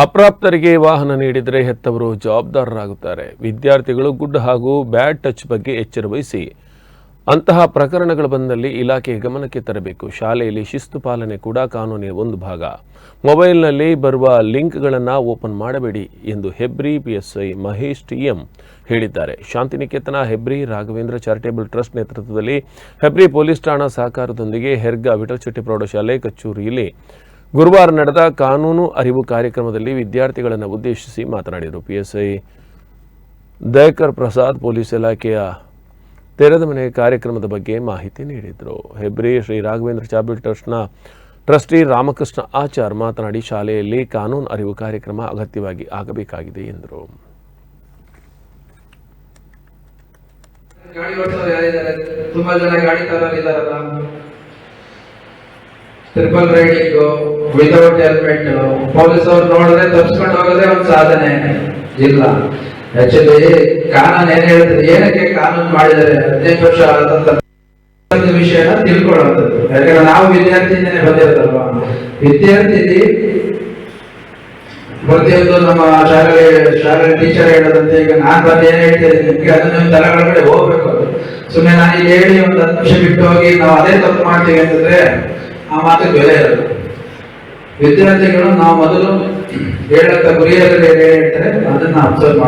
ಅಪ್ರಾಪ್ತರಿಗೆ ವಾಹನ ನೀಡಿದರೆ ಹೆತ್ತವರು ಜವಾಬ್ದಾರರಾಗುತ್ತಾರೆ. ವಿದ್ಯಾರ್ಥಿಗಳು ಗುಡ್ ಹಾಗೂ ಬ್ಯಾಡ್ ಟಚ್ ಬಗ್ಗೆ ಎಚ್ಚರ ವಹಿಸಿ. ಅಂತಹ ಪ್ರಕರಣಗಳು ಬಂದಲ್ಲಿ ಇಲಾಖೆ ಗಮನಕ್ಕೆ ತರಬೇಕು. ಶಾಲೆಯಲ್ಲಿ ಶಿಸ್ತು ಪಾಲನೆ ಕೂಡ ಕಾನೂನಿನ ಒಂದು ಭಾಗ. ಮೊಬೈಲ್ನಲ್ಲಿ ಬರುವ ಲಿಂಕ್ಗಳನ್ನು ಓಪನ್ ಮಾಡಬೇಡಿ ಎಂದು ಹೆಬ್ರಿ ಪಿಎಸ್ಐ ಮಹೇಶ್ ಟಿಎಂ ಹೇಳಿದ್ದಾರೆ. ಶಾಂತಿನಿಕೇತನ, ಹೆಬ್ರಿ ರಾಘವೇಂದ್ರ ಚಾರಿಟೇಬಲ್ ಟ್ರಸ್ಟ್ ನೇತೃತ್ವದಲ್ಲಿ ಹೆಬ್ರಿ ಪೊಲೀಸ್ ಠಾಣಾ ಸಹಕಾರದೊಂದಿಗೆ ಹೆರ್ಗ ವಿಠಲಚೆಟ್ಟಿ ಪ್ರೌಢಶಾಲೆ ಕಚೂರಿಯಲ್ಲಿ ಗುರುವಾರ ನಡೆದ ಕಾನೂನು ಅರಿವು ಕಾರ್ಯಕ್ರಮದಲ್ಲಿ ವಿದ್ಯಾರ್ಥಿಗಳನ್ನು ಉದ್ದೇಶಿಸಿ ಮಾತನಾಡಿದರು. ಪಿಎಸ್ಐ ದಯಕರ್ ಪ್ರಸಾದ್ ಪೊಲೀಸ್ ಇಲಾಖೆಯ ತೆರೆದ ಮನೆ ಕಾರ್ಯಕ್ರಮದ ಬಗ್ಗೆ ಮಾಹಿತಿ ನೀಡಿದರು. ಹೆಬ್ರಿ ಶ್ರೀ ರಾಘವೇಂದ್ರ ಚಾಬಿಲ್ ಟ್ರಸ್ಟ್ನ ಟ್ರಸ್ಟಿ ರಾಮಕೃಷ್ಣ ಆಚಾರ್ ಮಾತನಾಡಿ, ಶಾಲೆಯಲ್ಲಿ ಕಾನೂನು ಅರಿವು ಕಾರ್ಯಕ್ರಮ ಅಗತ್ಯವಾಗಿ ಆಗಬೇಕಾಗಿದೆ ಎಂದರು. Triple riding without helmet police ಅವ್ರು ನೋಡಿದ್ರೆ ತಪ್ಪಿಸ್ಕೊಂಡು ಹೋಗೋದೇ ಒಂದು ಸಾಧನೆ. ಇಲ್ಲ. ಆಕ್ಚುಲಿ ಕಾನೂನು ಏನ್ ಹೇಳ್ತದೆ ಏನಕ್ಕೆ ಕಾನೂನು ಮಾಡಿದರೆ ಹದಿನೈದು ವರ್ಷ ಆದಂತ ವಿಷಯನ ತಿಳ್ಕೊಳ್ಳೋದು ಯಾಕಂದ್ರೆ ನಾವು ವಿದ್ಯಾರ್ಥಿಯಿಂದನೇ ಬಂದಿರೋದಲ್ವಾ? ವಿದ್ಯಾರ್ಥಿ ಪ್ರತಿಯೊಂದು ನಮ್ಮ ಶಾಲೆ ಶಾಲೆ ಟೀಚರ್ ಹೇಳೋದಂತೆ, ಈಗ ನಾನ್ ಬಂದು ಏನ್ ಹೇಳ್ತೀನಿ, ನಿಮ್ಗೆ ಅದನ್ನ ತಲೆಗಳ ಹೋಗ್ಬೇಕು ಸುಮ್ಮನೆ ನಾನು ಇಲ್ಲಿ ಹೇಳಿ ಒಂದು ಹತ್ತು ನಿಮಿಷ ಬಿಟ್ಟು ಹೋಗಿ, ನಾವು ಅದೇ ತಪ್ಪು ಮಾಡ್ತೀವಿ ಅಂತಂದ್ರೆ ಆ ಮಾತು ಬೆಲೆ ಇರಲ್ಲ ವಿದ್ಯಾರ್ಥಿಗಳು ನಾವು ಮೊದಲು ಹೇಳಕ್ಕ ಗುರಿಯಲ್ಲಿ ಅಂತಾರೆ ಅದನ್ನ ಅಬ್ಸರ್ವ್